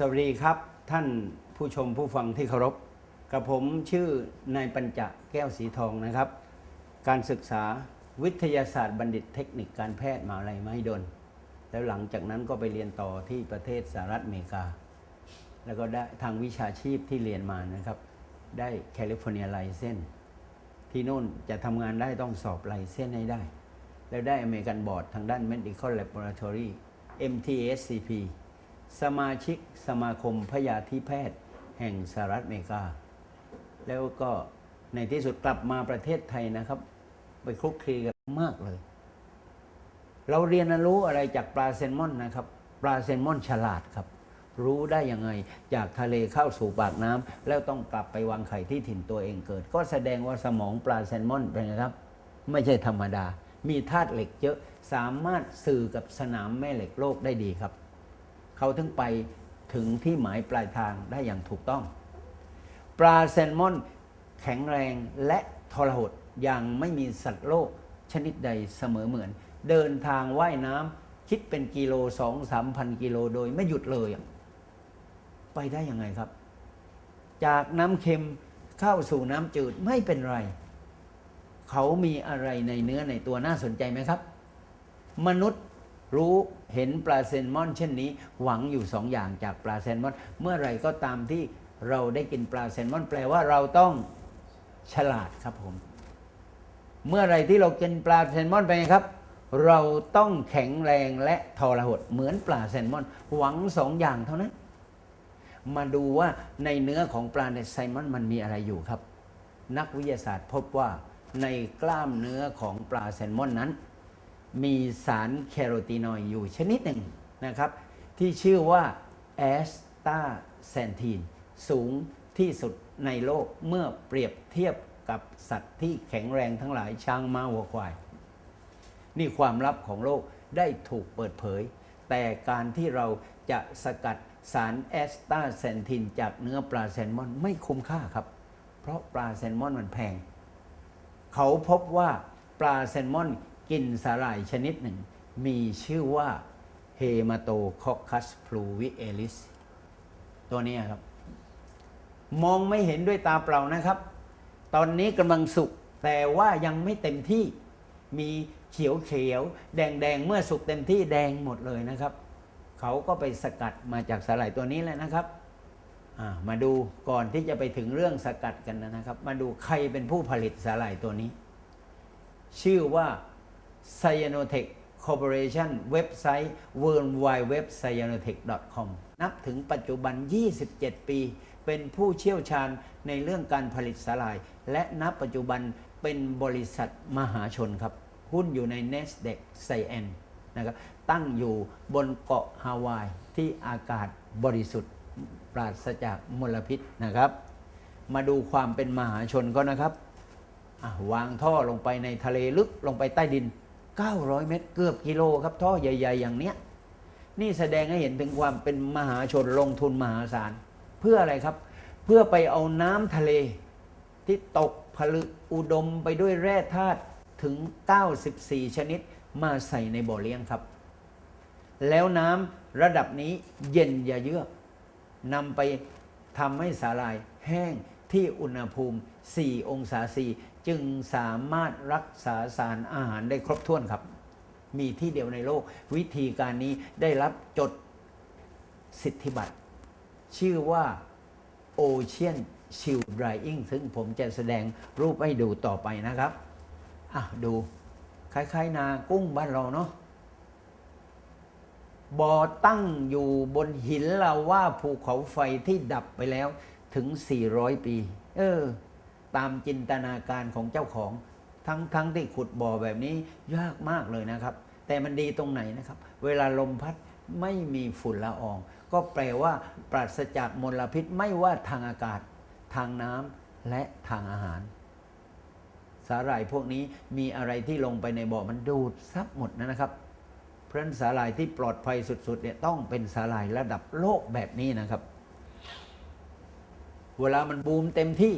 สวัสดีครับท่านผู้ชมผู้ฟังที่เคารพ กับผมชื่อนายปัญจแก้วสีทองนะครับ การศึกษาวิทยาศาสตร์บัณฑิตเทคนิคการแพทย์มหาลัยมหิดล แล้วหลังจากนั้นก็ไปเรียนต่อที่ประเทศสหรัฐอเมริกา แล้วก็ได้ทางวิชาชีพที่เรียนมานะครับ ได้แคลิฟอร์เนียไลเซนที่นู่นจะทำงานได้ต้องสอบไลเซนให้ได้ แล้วได้อเมริกันบอร์ดทางด้าน Medical Laboratory MTSCP สมาชิกสมาคมพยาธิแพทย์แห่งสหรัฐอเมริกา แล้วก็ในที่สุดกลับมาประเทศไทยนะครับ ไปคลุกคลีกันมากเลย เราเรียนรู้อะไรจากปลาแซลมอนนะครับ ปลาแซลมอนฉลาดครับ รู้ได้ยังไงจากทะเลเข้าสู่ปากน้ำแล้วต้องกลับไปวางไข่ที่ถิ่นตัวเองเกิด ก็แสดงว่าสมองปลาแซลมอนเป็นไงครับ ไม่ใช่ธรรมดา มีธาตุเหล็กเยอะสามารถสื่อกับสนามแม่เหล็กโลกได้ดีครับ เขาถึงไปถึงที่หมายปลายทางได้อย่างถูกต้อง ปลาแซลมอนแข็งแรงและทรหดอย่างไม่มีสัตว์โลกชนิดใดเสมอเหมือน เดินทางว่ายน้ำคิดเป็นกิโลสองสามพันกิโลโดยไม่หยุดเลย ไปได้ยังไงครับ จากน้ำเค็มเข้าสู่น้ำจืดไม่เป็นไร เขามีอะไรในเนื้อในตัวน่าสนใจไหมครับ มนุษย์ รู้เห็นปลาแซลมอน เช่นนี้ หวังอยู่สองอย่างจากปลาแซลมอน เมื่อไรก็ตามที่เราได้กินปลาแซลมอน แปลว่าเราต้องฉลาดครับผม เมื่อไรที่เรากินปลาแซลมอนไปครับ เราต้องแข็งแรงและทรหดเหมือนปลาแซลมอน หวังสองอย่างเท่านั้น มาดูว่าในเนื้อของปลาในไซมอนมันมีอะไรอยู่ครับ นักวิทยาศาสตร์พบว่าในกล้ามเนื้อของปลาแซลมอนนั้น มีสารแคโรทีนอยด์อยู่ชนิดหนึ่งนะครับ ที่ชื่อว่าแอสตาแซนทีนสูงที่สุดในโลกเมื่อเปรียบเทียบกับสัตว์ที่แข็งแรงทั้งหลายช้างม้าวัวควาย นี่ความลับของโลกได้ถูกเปิดเผย แต่การที่เราจะสกัดสารแอสตาเซนทินจากเนื้อปลาแซลมอนไม่คุ้มค่าครับ เพราะปลาแซลมอนมันแพง เขาพบว่าปลาแซลมอน กินสาหร่ายชนิดหนึ่ง มีชื่อว่าเฮมาโตคอคัสพลูวิเอลิสตัวนี้ครับ มองไม่เห็นด้วยตาเปล่านะครับ ตอนนี้กำลังสุกแต่ว่ายังไม่เต็มที่มีเขียวเขียวแดงแดงเมื่อสุกเต็มที่แดงหมดเลยนะครับ เขาก็ไปสกัดมาจากสาหร่ายตัวนี้แหละนะครับมาดูก่อนที่จะไปถึงเรื่องสกัดกันนะครับ มาดูใครเป็นผู้ผลิตสาหร่ายตัวนี้ ชื่อว่า Cyanotech Corporation เว็บไซต์ w w w c y a n o t e c h c o m นับถึงปัจจุบัน 27 ปี เป็นผู้เชี่ยวชาญในเรื่องการผลิตสาหร่าย และนับปัจจุบันเป็นบริษัทมหาชนครับ หุ้นอยู่ใน NASDAQ Cyan นะครับตั้งอยู่บนเกาะฮาวายที่อากาศบริสุทธิ์ปราศจากมลพิษนะครับ มาดูความเป็นมหาชนก็นะครับวางท่อลงไปในทะเลลึกลงไปใต้ดิน 900 เมตร เกือบกิโลครับท่อใหญ่ ๆ อย่างเนี้ยนี่แสดงให้เห็นถึงความเป็นมหาชนลงทุนมหาศาล เพื่ออะไรครับ เพื่อไปเอาน้ำทะเลที่ตกผลึกอุดมไปด้วยแร่ธาตุถึง 94 ชนิดมาใส่ในบ่อเลี้ยงครับ แล้วน้ำระดับนี้เย็นอย่าเยือกนำไปทำให้สาหร่ายแห้งที่อุณหภูมิ 4 องศาซี จึงสามารถรักษาสารอาหารได้ครบถ้วนครับ มีที่เดียวในโลก วิธีการนี้ได้รับจดสิทธิบัตร ชื่อว่า Ocean Shield Drying ซึ่งผมจะแสดงรูปให้ดูต่อไปนะครับ อะ ดูคล้ายๆ นากุ้งบ้านเราเนาะบ่อตั้งอยู่บนหินลาว่าภูเขาไฟที่ดับไปแล้วถึง 400 ปี เออ ตามจินตนาการของเจ้าของ ทั้งทั้งที่ขุดบ่อแบบนี้ยากมากเลยนะครับ แต่มันดีตรงไหนนะครับ เวลาลมพัดไม่มีฝุ่นละออง ก็แปลว่าปราศจากมลพิษไม่ว่าทางอากาศ ทางน้ำและทางอาหาร สาหร่ายพวกนี้มีอะไรที่ลงไปในบ่อมันดูดซับหมดนะครับเพราะนั้นสาหร่ายที่ปลอดภัยสุดๆเนี่ยต้องเป็นสาหร่ายระดับโลกแบบนี้นะครับ เวลามันบูมเต็มที่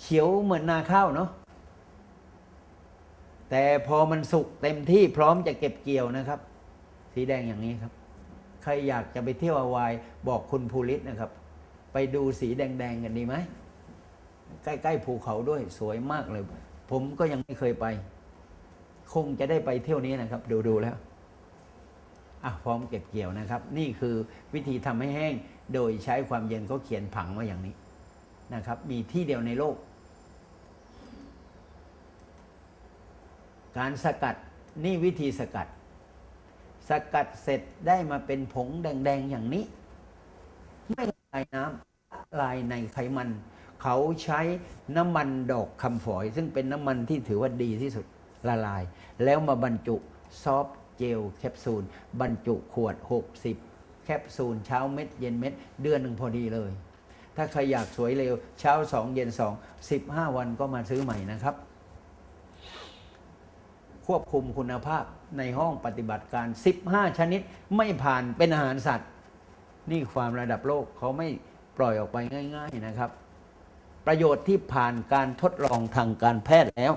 เขียวเหมือนนาข้าวเนาะแต่พอมันสุกเต็มที่พร้อมจะเก็บเกี่ยวนะครับ สีแดงอย่างนี้ครับ ใครอยากจะไปเที่ยวฮาวายบอกคุณภูริศนะครับ ไปดูสีแดงๆกันดีไหมใกล้ๆภูเขาด้วยสวยมากเลย ผมก็ยังไม่เคยไป คงจะได้ไปเที่ยวนี้นะครับ ดูๆแล้วอะพร้อมเก็บเกี่ยวนะครับ นี่คือวิธีทำให้แห้งโดยใช้ความเย็นเขาเขียนผังมาอย่างนี้นะครับ มีที่เดียวในโลก การสกัดนี่วิธีสกัด สกัดเสร็จได้มาเป็นผงแดง ๆ อย่างนี้ ไม่ละลายน้ำละลายในไขมัน เขาใช้น้ำมันดอกคำฝอย ซึ่งเป็นน้ำมันที่ถือว่าดีที่สุดละลาย แล้วมาบรรจุซอฟเจลแคปซูล บรรจุขวด 60 แคปซูล เช้าเม็ด เย็นเม็ด เดือนหนึ่งพอดีเลย ถ้าใครอยากสวยเร็ว เช้า 2 เย็น 2 15 วันก็มาซื้อใหม่นะครับ ควบคุมคุณภาพในห้องปฏิบัติการ 15 ชนิดไม่ผ่านเป็นอาหารสัตว์ นี่ความระดับโลกเขาไม่ปล่อยออกไปง่าย ๆนะครับ ประโยชน์ที่ผ่านการทดลองทางการแพทย์แล้ว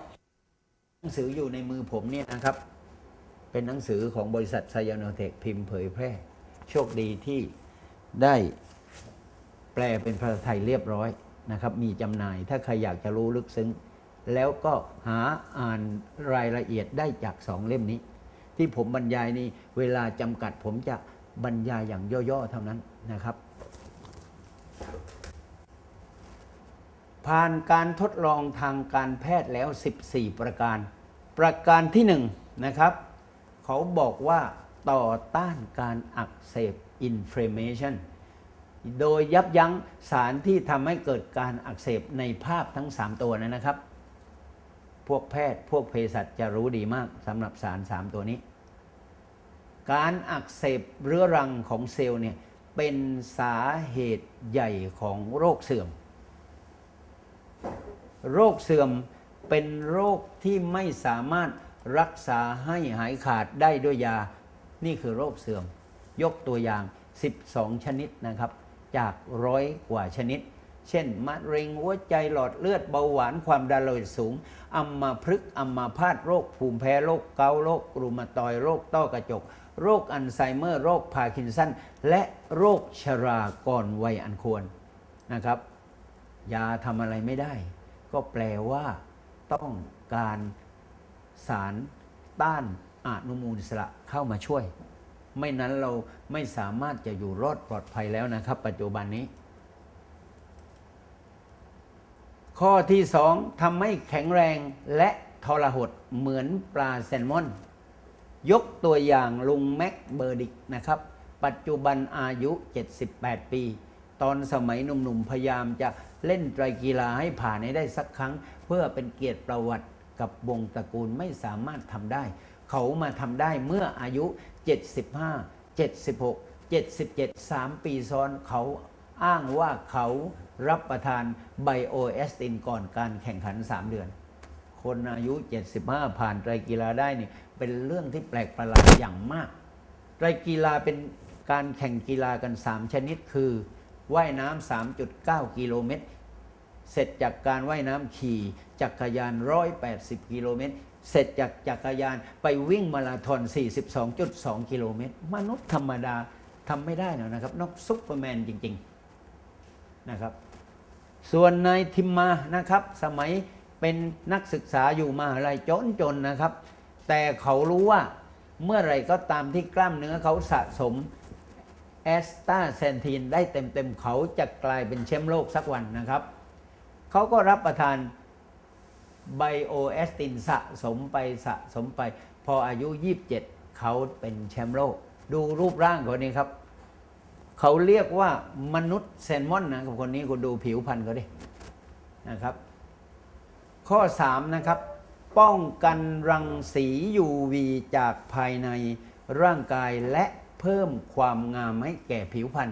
หนังสืออยู่ในมือผมเนี่ยนะครับ เป็นหนังสือของบริษัทไซยานเทคพิมพ์เผยแพร่ โชคดีที่ได้แปลเป็นภาษาไทยเรียบร้อยนะครับ มีจำหน่ายถ้าใครอยากจะรู้ลึกซึ้ง แล้วก็หาอ่านรายละเอียดได้จากสองเล่มนี้ ที่ผมบรรยายนี่เวลาจำกัดผมจะบรรยายอย่างย่อๆเท่านั้นนะครับ ผ่านการทดลองทางการแพทย์แล้ว 14 ประการ ประการที่1นงนะครับเขาบอกว่าต่อต้านการอักเสบ inflammation โดยยับยั้งสารที่ทำให้เกิดการอักเสบในภาพทั้ง 3 ตัวนะครับ พวกแพทย์ พวกเภสัชจะรู้ดีมากสำหรับสาร 3 ตัวนี้ การอักเสบเรื้อรังของเซลล์เนี่ยเป็นสาเหตุใหญ่ของโรคเสื่อม โรคเสื่อมเป็นโรคที่ไม่สามารถรักษาให้หายขาดได้ด้วยยา นี่คือโรคเสื่อม ยกตัวอย่าง 12 ชนิดนะครับ จากร้อยกว่าชนิด เช่น มะเร็งหัวใจหลอดเลือดเบาหวานความดันโลหิตสูงอัมมาพฤกษ์อัมมาพาตโรค ภูมิแพ้โรคเกาโรครูมาตอยโรคต้อกระจก โรคอัลไซเมอร์ โรคพาร์กินสันและโรคชราก่อนวัยอันควรนะครับ ยาทำอะไรไม่ได้ ก็แปลว่าต้องการสารต้านอนุมูลอิสระเข้ามาช่วย ไม่นั้นเราไม่สามารถจะอยู่รอดปลอดภัยแล้วนะครับ ปัจจุบันนี้ ข้อที่สองทำให้แข็งแรงและทรหดเหมือนปลาแซลมอน ยกตัวอย่างลุงแม็กเบอร์ดิกนะครับ ปัจจุบันอายุ 78 ปี ตอนสมัยหนุ่มๆพยายามจะเล่นไตรกีฬาให้ผ่านให้ได้สักครั้ง เพื่อเป็นเกียรติประวัติกับวงตระกูลไม่สามารถทำได้ เขามาทำได้เมื่ออายุ 75 76 77 3 ปีซ้อนเขา อ้างว่าเขารับประทานไบโอเอสตินก่อนการแข่งขัน 3 เดือน คนอายุ 75 ผ่านไตรกีฬาได้นี่เป็นเรื่องที่แปลกประหลาดอย่างมาก ไตรกีฬาเป็นการแข่งกีฬากัน 3 ชนิดคือว่ายน้ำ 3.9 กิโลเมตร เสร็จจากการว่ายน้ำขี่ จักรยาน 180 กิโลเมตร เสร็จจากจักรยานไปวิ่งมาราธอน 42.2 กิโลเมตร มนุษย์ธรรมดาทำไม่ได้หรอกนะครับ นอกซุปเปอร์แมนจริง ๆ นะครับ ส่วนนายทิมมานะครับ สมัยเป็นนักศึกษาอยู่มหาลัยจนจนๆนะครับ แต่เขารู้ว่าเมื่อไรก็ตามที่กล้ามเนื้อเขาสะสมแอสตาเซนทีนได้เต็มๆ เขาจะกลายเป็นแชมป์โลกสักวันนะครับ เขาก็รับประทานไบโอแอสตินสะสมไปสะสมไป พออายุ 27 เขาเป็นแชมป์โลก ดูรูปร่างเขานี่ครับ เขาเรียกว่ามนุษย์แซลมอนนะครับคนนี้คุณดูผิวพรรณเขาดินะครับ ข้อ 3 นะครับ ป้องกันรังสี UV จากภายในร่างกายและเพิ่มความงามให้แก่ผิวพรรณ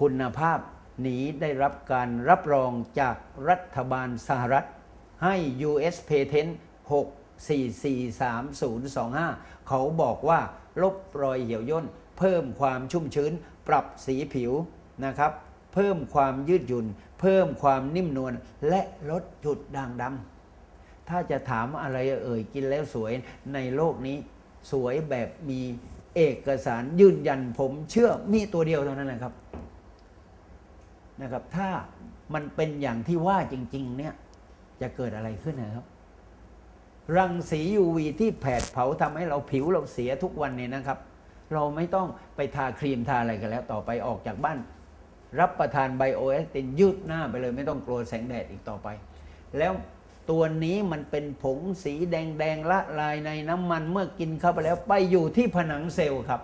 คุณภาพนี้ได้รับการรับรองจากรัฐบาลสหรัฐ ให้ US Patent 6443025 เขาบอกว่าลบรอยเหี่ยวย่น เพิ่มความชุ่มชื้น ปรับสีผิวนะครับ เพิ่มความยืดหยุ่น เพิ่มความนิ่มนวลและลดจุดด่างดำถ้าจะถามอะไรเอ่ยกินแล้วสวยในโลกนี้ สวยแบบมีเอกสารยืนยันผมเชื่อมีตัวเดียวเท่านั้นแหละครับนะครับ ถ้ามันเป็นอย่างที่ว่าจริง ๆ เนี่ยจะเกิดอะไรขึ้นนะครับ รังสี UV ที่แผดเผาทำให้เราผิวเราเสียทุกวันเนี่ยนะครับ เราไม่ต้องไปทาครีมทาอะไรกันแล้ว ต่อไปออกจากบ้าน รับประทานไบโอเอสตินยืดหน้าไปเลย ไม่ต้องกลัวแสงแดดอีกต่อไป แล้วตัวนี้มันเป็นผงสีแดงๆละลายในน้ำมันเมื่อกินเข้าไปแล้วไปอยู่ที่ผนังเซลล์ครับ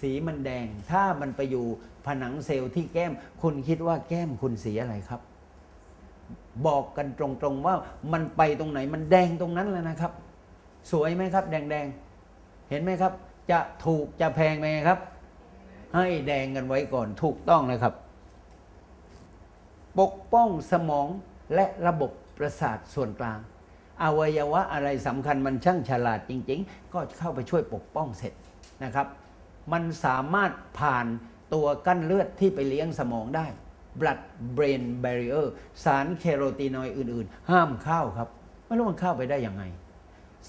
สีมันแดงถ้ามันไปอยู่ผนังเซลล์ที่แก้ม คุณคิดว่าแก้มคุณสีอะไรครับ บอกกันตรงๆว่ามันไปตรงไหนมันแดงตรงนั้นแล้วนะครับ สวยไหมครับ แดงๆเห็นไหมครับ จะถูกจะแพงไหมครับ ให้แดงกันไว้ก่อนถูกต้องนะครับ ปกป้องสมองและระบบประสาทส่วนกลาง อวัยวะอะไรสำคัญมันช่างฉลาดจริง ๆ ก็เข้าไปช่วยปกป้องเสร็จนะครับ มันสามารถผ่านตัวกั้นเลือดที่ไปเลี้ยงสมองได้ blood brain barrier สารเคโรทีนอยด์อื่น ๆ ห้ามเข้าครับ ไม่รู้มันเข้าไปได้ยังไง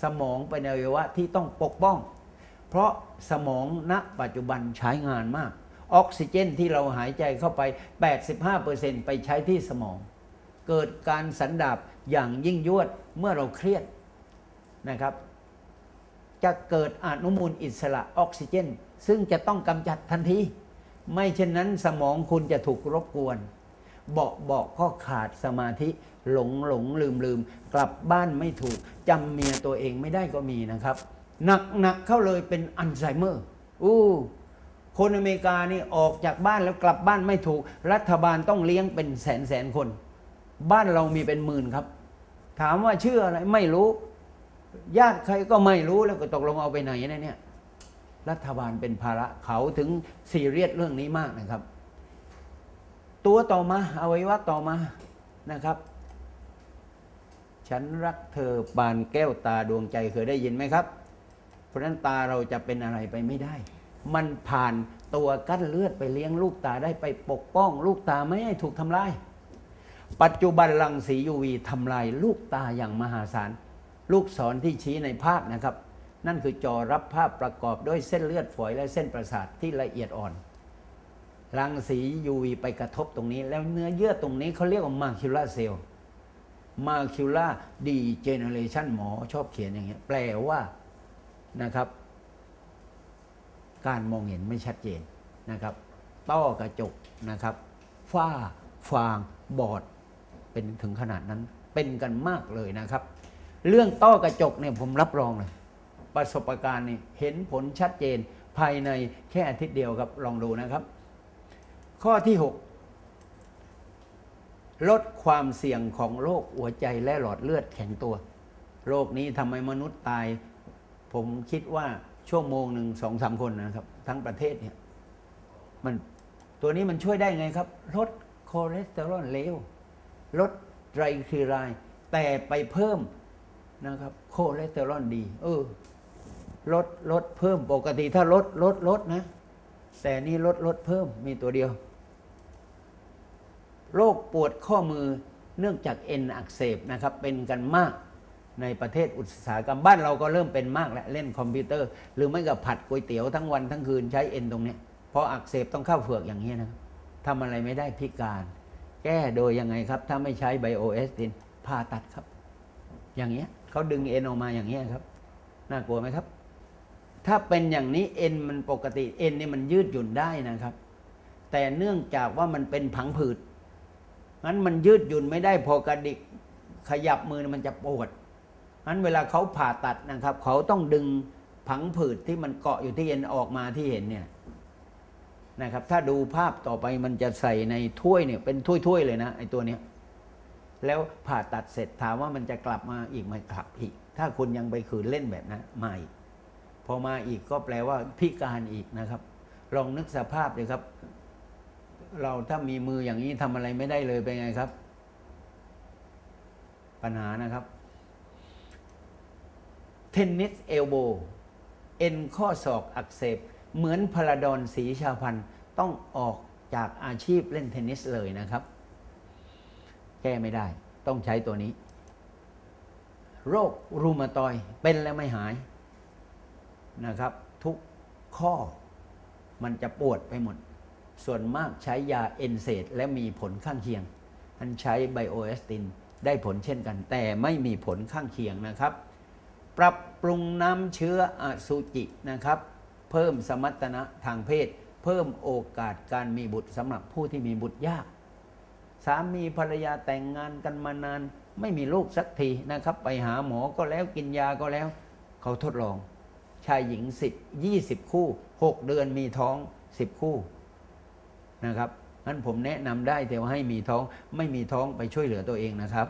สมองเป็นอวัยวะที่ต้องปกป้อง เพราะสมองณปัจจุบันใช้งานมาก ออกซิเจนที่เราหายใจเข้าไป 85%ไปใช้ที่สมอง เกิดการสันดาบอย่างยิ่งยวดเมื่อเราเครียดนะครับ จะเกิดอนุมูลอิสระออกซิเจน ซึ่งจะต้องกำจัดทันที ไม่เช่นนั้นสมองคุณจะถูกรบกวน เบาเบาก็ขาดสมาธิหลงหลงลืมลืมกลับบ้านไม่ถูกจำเมียตัวเองไม่ได้ก็มีนะครับ หนักหนักเข้าเลยเป็นอัลไซเมอร์อู้คนอเมริกานี่ออกจากบ้านแล้วกลับบ้านไม่ถูก รัฐบาลต้องเลี้ยงเป็นแสนแสนคน บ้านเรามีเป็นหมื่นครับ ถามว่าชื่ออะไรไม่รู้ ญาติใครก็ไม่รู้แล้วก็ตกลงเอาไปไหนนะเนี่ย รัฐบาลเป็นภาระเขาถึงซีเรียสเรื่องนี้มากนะครับ ตัวต่อมาอวัยวะต่อมานะครับ ฉันรักเธอปานแก้วตาดวงใจเคยได้ยินไหมครับ ราะฉะนั้นตาเราจะเป็นอะไรไปไม่ได้ มันผ่านตัวกั้นเลือดไปเลี้ยงลูกตาได้ไปปกป้อง ลูกตาไม่ให้ถูกทำลาย ปัจจุบันรังสี UV ทำลายลูกตาอย่างมหาศาล ลูกศรที่ชี้ในภาพนะครับ นั่นคือจอรับภาพประกอบด้วยเส้นเลือดฝอยและเส้นประสาทที่ละเอียดอ่อน รังสี UV ไปกระทบตรงนี้ แล้วเนื้อเยื่อตรงนี้เขาเรียกว่ามาคิ u ล a เซลล์มาคิ u ล a ดีเจเนเรชันหมอชอบเขียนอย่างเงี้ยแปลว่า นะครับ การมองเห็นไม่ชัดเจนนะครับ ต้อกระจกนะครับฝ้าฟางบอดเป็นถึงขนาดนั้นเป็นกันมากเลยนะครับ เรื่องต้อกระจกเนี่ยผมรับรองเลยประสบการณ์นี่เห็นผลชัดเจนภายในแค่อาทิตย์เดียวครับลองดูนะครับ ข้อที่ 6 ลดความเสี่ยงของโรคหัวใจและหลอดเลือดแข็งตัวโรคนี้ทำให้มนุษย์ตาย ผมคิดว่าชั่วโมงหนึ่งสองสามคนนะครับ ทั้งประเทศเนี่ยมันตัวนี้มันช่วยได้ไงครับ ลดคอเลสเตอรอลเลวลดไตรคลีไรด์แต่ไปเพิ่มนะครับคอเลสเตอรอลดี เออ ลดลดเพิ่มปกติถ้าลดลดลดนะ แต่นี่ลดลดเพิ่มมีตัวเดียวโรคปวดข้อมือเนื่องจากเอ็นอักเสบนะครับ เป็นกันมาก ในประเทศอุตสาหกรรมบ้านเราก็เริ่มเป็นมากแล้วเล่นคอมพิวเตอร์ หรือไม่กับผัดก๋วยเตี๋ยวทั้งวันทั้งคืนใช้เอ็นตรงเนี้ยเพราะอักเสบต้องเข้าเฟือกอย่างนี้ยนะครับทำอะไรไม่ได้พิการ แก้โดยยังไงครับ ถ้าไม่ใช้ไบโอเอสตินผ่าตัดครับ อย่างเงี้ยเขาดึงเอ็นออกมาอย่างเงี้ยครับ น่ากลัวไหมครับ ถ้าเป็นอย่างนี้เอ็นมันปกติเอ็นนี่มันยืดหยุ่นได้นะครับ แต่เนื่องจากว่ามันเป็นผังผืดงั้นมันยืดหยุ่นไม่ได้พอกระดิกขยับมือมันจะปวด งั้นเวลาเขาผ่าตัดนะครับ เขาต้องดึงผังผืดที่มันเกาะอยู่ที่เอ็นออกมาที่เห็นเนี่ยนะครับ ถ้าดูภาพต่อไปมันจะใส่ในถ้วยเนี่ยเป็นถ้วยๆเลยนะไอ้ตัวเนี้ยแล้วผ่าตัดเสร็จถามว่ามันจะกลับมาอีกไหมกลับอีก ถ้าคุณยังไปขืนเล่นแบบนั้นมาอีกพอมาอีกก็แปลว่าพิการอีกนะครับ ลองนึกสภาพเลยครับ เราถ้ามีมืออย่างนี้ทำอะไรไม่ได้เลยเป็นไงครับ ปัญหานะครับ เทนนิสเอลโบเอ็นข้อศอกอักเสบ เหมือนพลาดอนสีชาพันต้องออกจากอาชีพเล่นเทนนิสเลยนะครับ แก้ไม่ได้ต้องใช้ตัวนี้ โรครูมาตอยเป็นแล้วไม่หายนะครับ ทุกข้อมันจะปวดไปหมด ส่วนมากใช้ยาเอนเซดและมีผลข้างเคียงอันใช้ไบโอเอสตินได้ผลเช่นกัน แต่ไม่มีผลข้างเคียงนะครับ ปรับปรุงน้ำเชื้ออสุจินะครับ เพิ่มสมรรถนะทางเพศ เพิ่มโอกาสการมีบุตรสำหรับผู้ที่มีบุตรยาก สามีภรรยาแต่งงานกันมานาน ไม่มีลูกสักทีนะครับ ไปหาหมอก็แล้วกินยาก็แล้ว เขาทดลอง ชายหญิง 10 20 คู่ 6 เดือนมีท้อง 10 คู่นะครับงั้นผมแนะนำได้แต่ว่าให้มีท้องไม่มีท้องไปช่วยเหลือตัวเองนะครับ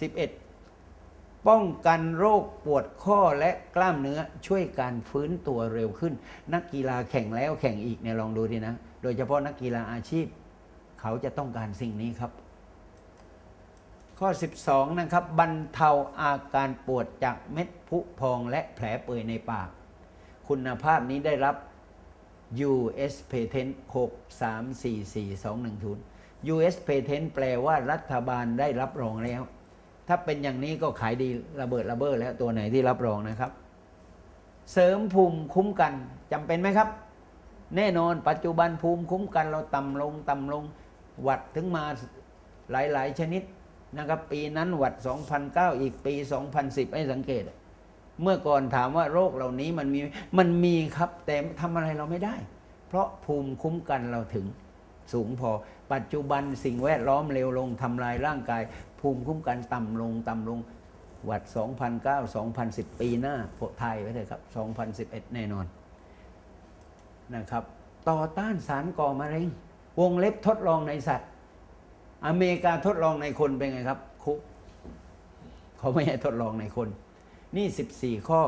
11 ป้องกันโรคปวดข้อและกล้ามเนื้อช่วยการฟื้นตัวเร็วขึ้น นักกีฬาแข่งแล้วแข่งอีกเนี่ยลองดูดีนะ โดยเฉพาะนักกีฬาอาชีพ เขาจะต้องการสิ่งนี้ครับ ข้อ 12 นะครับบรรเทาอาการปวดจากเม็ดผุพองและแผลเปื่อยในปาก คุณภาพนี้ได้รับ US Patent 6344210 US Patent แปลว่ารัฐบาลได้รับรองแล้ว ถ้าเป็นอย่างนี้ก็ขายดีระเบิดระเบ้อแล้วตัวไหนที่รับรองนะครับ เสริมภูมิคุ้มกันจำเป็นไหมครับ แน่นอนปัจจุบันภูมิคุ้มกันเราต่ำลงต่ำลงหวัดถึงมาหลาย ๆ ชนิดนะครับปีนั้นหวัด 2009 อีกปี 2010 ให้สังเกต เมื่อก่อนถามว่าโรคเหล่านี้มันมีมันมีครับแต่ทำอะไรเราไม่ได้ เพราะภูมิคุ้มกันเราถึงสูงพอ ปัจจุบันสิ่งแวดล้อมเร็วลงทำลายร่างกาย ภูมิคุ้มกันต่ำลงต่ำลงหวัด 2009 2010 ปีหน้าโไทยไว้เลยครับ 2011 แน่นอนนะครับ ต่อต้านสารก่อมะเร็ง วงเล็บทดลองในสัตว์ อเมริกาทดลองในคนเป็นไงครับคุกเขาไม่ให้ทดลองในคน นี่ 14 ข้อ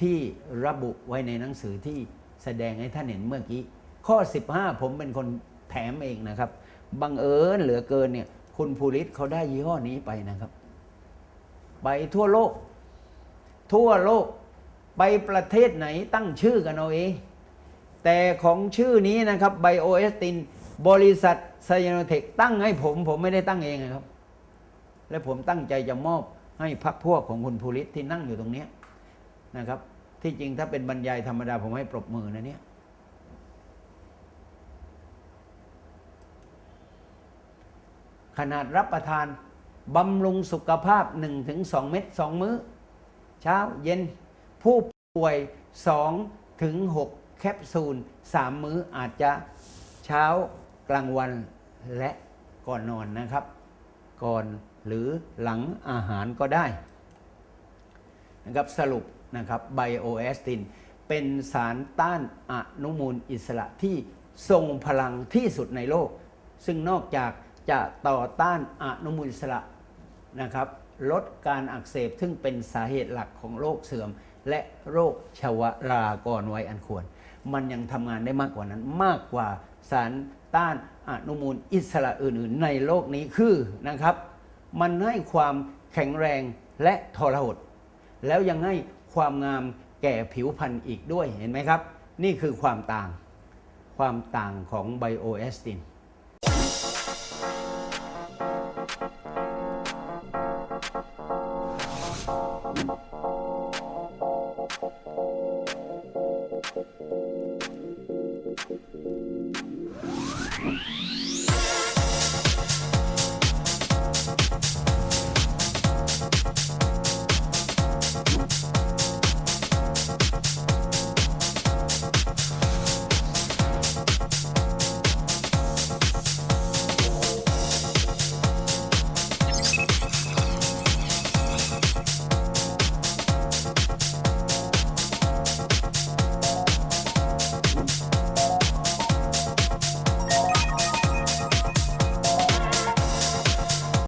ที่ระบุไว้ในหนังสือที่แสดงให้ท่านเห็นเมื่อกี้ ข้อ 15 ผมเป็นคนแถมเองนะครับ บังเอิญเหลือเกินเนี่ย คุณภูริศเขาได้ยี่ห้อนี้ไปนะครับ ไปทั่วโลก ทั่วโลกไปประเทศไหนตั้งชื่อกันเอาเอง แต่ของชื่อนี้นะครับไบโอเอสติน บริษัทไซโนเทคตั้งให้ผม ผมไม่ได้ตั้งเองนะครับ และผมตั้งใจจะมอบให้พักพวกของคุณภูริศที่นั่งอยู่ตรงนี้นะครับ ที่จริงถ้าเป็นบรรยายธรรมดาผมให้ปรบมือนะเนี่ย ขนาดรับประทานบำรุงสุขภาพ 1-2 เม็ด2 มื้อ เช้าเย็น ผู้ป่วย2ถึง6แคปซูล 3 มื้ออาจจะเช้ากลางวันและก่อนนอนนะครับ ก่อนหรือหลังอาหารก็ได้นะครับสรุปนะครับไบโอเอสตินเป็นสารต้านอนุมูลอิสระที่ทรงพลังที่สุดในโลก ซึ่งนอกจาก จะต่อต้านอนุมูลอิสระนะครับลดการอักเสบซึ่งเป็นสาเหตุหลักของโรคเสื่อม และโรคชวราก่อนวัยอันควร มันยังทำงานได้มากกว่านั้นมากกว่าสารต้านอนุมูลอิสระอื่นๆ ในโลกนี้คือนะครับ มันให้ความแข็งแรงและทรหดแล้วยังให้ความงามแก่ผิวพรรณอีกด้วยเห็นไหมครับ นี่คือความต่างความต่างของไบโอเอสติน Thank you.